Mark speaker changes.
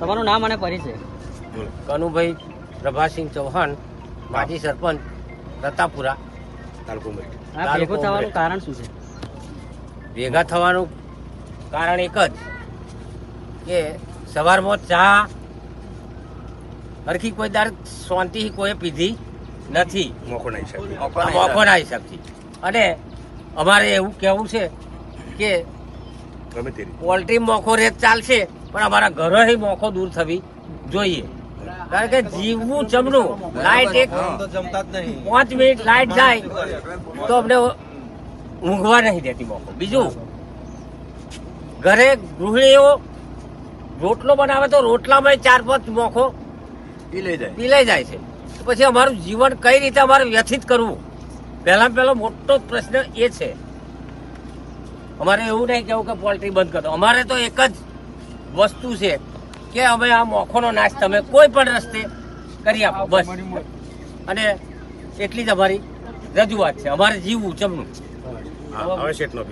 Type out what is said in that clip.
Speaker 1: તમારું નામ અને પરિચય.
Speaker 2: કનુભાઈ પ્રભાસિંહ ચૌહાણ માજી સરપંચ રતાપુરા.
Speaker 3: તાલુકો
Speaker 1: ભેગું થવાનું કારણ શું છે?
Speaker 2: ભેગા થવાનું કારણ એક જ કે સવારમાં ચા હરખી કોઈ દાર શાંતિ કોઈ પીધી નથી.
Speaker 3: મોકો નહીં
Speaker 2: શકતી મોકોના હિસાબથી અને અમારે એવું કહેવું છે કે
Speaker 3: ગમે
Speaker 2: પોલ્ટ્રી મોખો રેત ચાલશે. પણ અમારા ઘરે મોખો દૂર થવી જોઈએ. કારણ કે જીવવું જમણું લાઈટ એક પાંચ મિનિટ લાઈટ જાય તો અમને ઊંઘવા નહીં દેતી મોકો બીજું ઘરે ગૃહિણીઓ રોટલો બનાવે તો રોટલામાં ચાર પાંચ મોખો
Speaker 3: એ જાય.
Speaker 2: પીલાઈ જાય છે. પછી અમારું જીવન કઈ રીતે અમારે વ્યથિત કરવું? પહેલા પહેલો મોટો પ્રશ્ન એ છે. અમારે એવું નહીં કેવું કે પોલ્ટ્રી બંધ કરો અમારે તો એક જ વસ્તુ છે કે અમે આ મોખોનો નાશ તમે કોઈ પણ રસ્તે કરી આપો બસ અને એટલી જ અમારી રજૂઆત છે અમારે જીવવું ચમનું
Speaker 3: હવે શેઠનો